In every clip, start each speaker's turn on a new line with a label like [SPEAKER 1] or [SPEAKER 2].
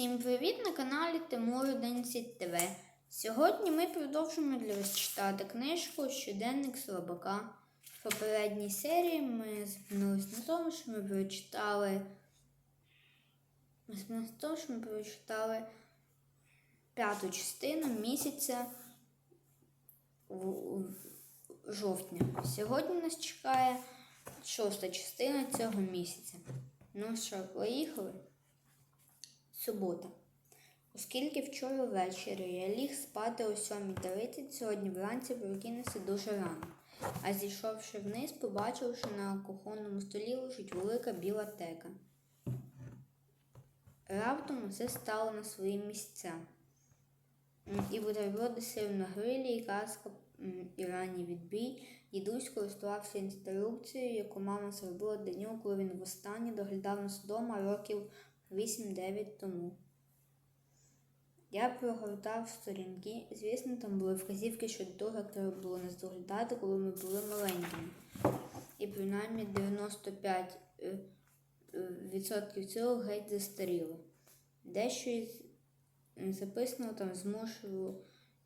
[SPEAKER 1] Всім привіт на каналі Тимур 11 ТВ. Сьогодні ми продовжуємо для вас читати книжку Щоденник Слабака. В попередній серії ми зупинились на тому, що ми прочитали. На тому, що ми прочитали п'яту частину місяця жовтня. Сьогодні нас чекає шоста частина цього місяця. Ну що, поїхали? Субота. Оскільки вчора ввечері я ліг спати о 7.30, сьогодні вранці прокинувся дуже рано. А зійшовши вниз, побачив, що на кухонному столі лежить велика біла тека. Раптом усе стало на свої місця. І бутерброди сир на грилі, і казка, і ранній відбій. Дідусь користувався інструкцією, яку мама зробила нього, коли він востаннє доглядав нас вдома років 8-9 тому. Я прогортав сторінки. Звісно, там були вказівки щодо того, як треба було нас доглядати, коли ми були маленькими. І принаймні 95% е, е, цього геть застаріло. Дещо із записано там змушувало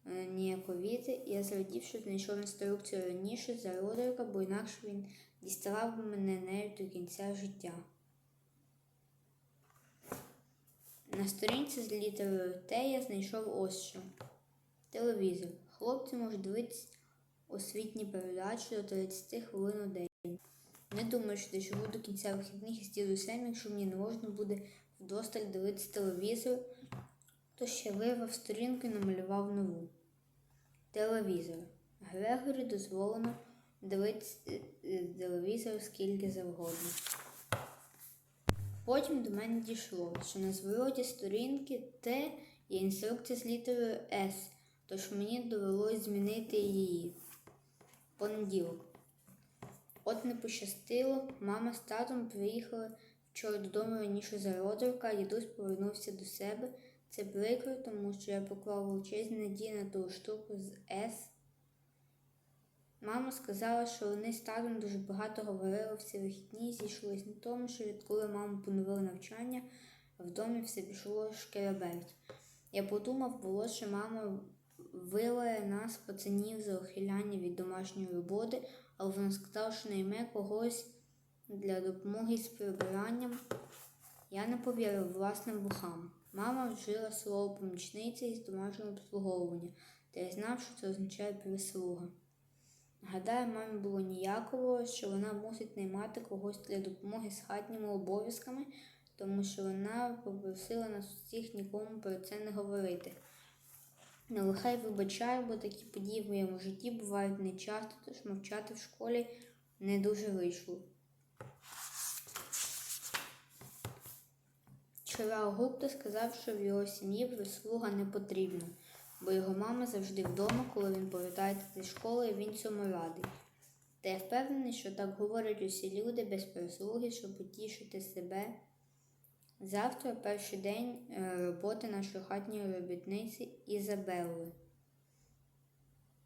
[SPEAKER 1] е, ніяковіти. Я зрадів, що знайшов інструкцію раніше за Родерика, бо інакше він діставав мене нею до кінця життя. На сторінці з літерою Т я знайшов ось що. Телевізор. Хлопці можуть дивитися освітні передачі до 30 хвилин у день. Не думаю, що доживу до кінця вихідних із дідусем, якщо мені не можна буде вдосталь дивитися телевізор, то ще вирвав сторінку і намалював нову. Телевізор. Грегорі дозволено дивитися е, е, телевізор скільки завгодно. Потім до мене дійшло, що на звороті сторінки Т є інструкція з літерою С, тож мені довелось змінити її. Понеділок. От не пощастило, мама з татом приїхали вчора додому раніше за Родерка, а дідусь повернувся до себе. Це прикро, тому що я поклав величезні надії на ту штуку з С. Мама сказала, що вони з татом дуже багато говорили всі вихідні і зійшлись на тому, що відколи маму поновили навчання, в домі все пішло шкереберть. Я подумав, було, що мама вилає нас пацанів за ухиляння від домашньої роботи, але вона сказала, що найме когось для допомоги з прибиранням. Я не повірив власним вухам. Мама вжила слово помічниця із домашнього обслуговування, та я знав, що це означає прислуга. Гадаю, мамі було ніяково, що вона мусить наймати когось для допомоги з хатніми обов'язками, тому що вона попросила нас усіх нікому про це не говорити. Але хай вибачаю, бо такі події в моєму житті бувають нечасто, тож мовчати в школі не дуже вийшло. Вчора Гупта сказав, що в його сім'ї прислуга не потрібна, бо його мама завжди вдома, коли він повертається зі школи, він цьому радий. Та я впевнений, що так говорять усі люди без прислуги, щоб потішити себе. Завтра перший день е, роботи нашої хатньої робітниці Ізабелли.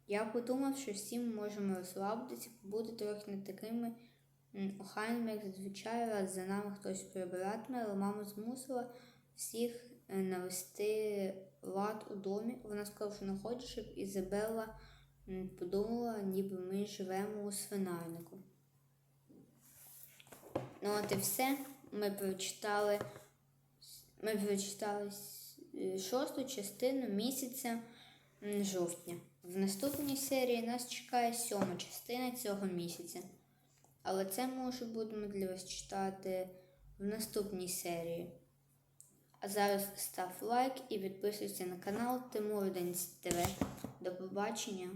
[SPEAKER 1] Я подумав, що всі ми можемо розслабитися, побути трохи не такими охайними, як зазвичай, раз за нами хтось прибиратиме, але мама змусила всіх е, навести лад у домі. Вона сказала, що не хоче, щоб Ізабелла подумала, ніби ми живемо у свинарнику. Ну, от і все. Ми прочитали, ми прочитали е, шосту частину місяця жовтня. В наступній серії нас чекає сьома частина цього місяця. Але це ми вже будемо для вас читати в наступній серії. А зараз став лайк і підписуйся на канал Тимурденс ТВ. До побачення!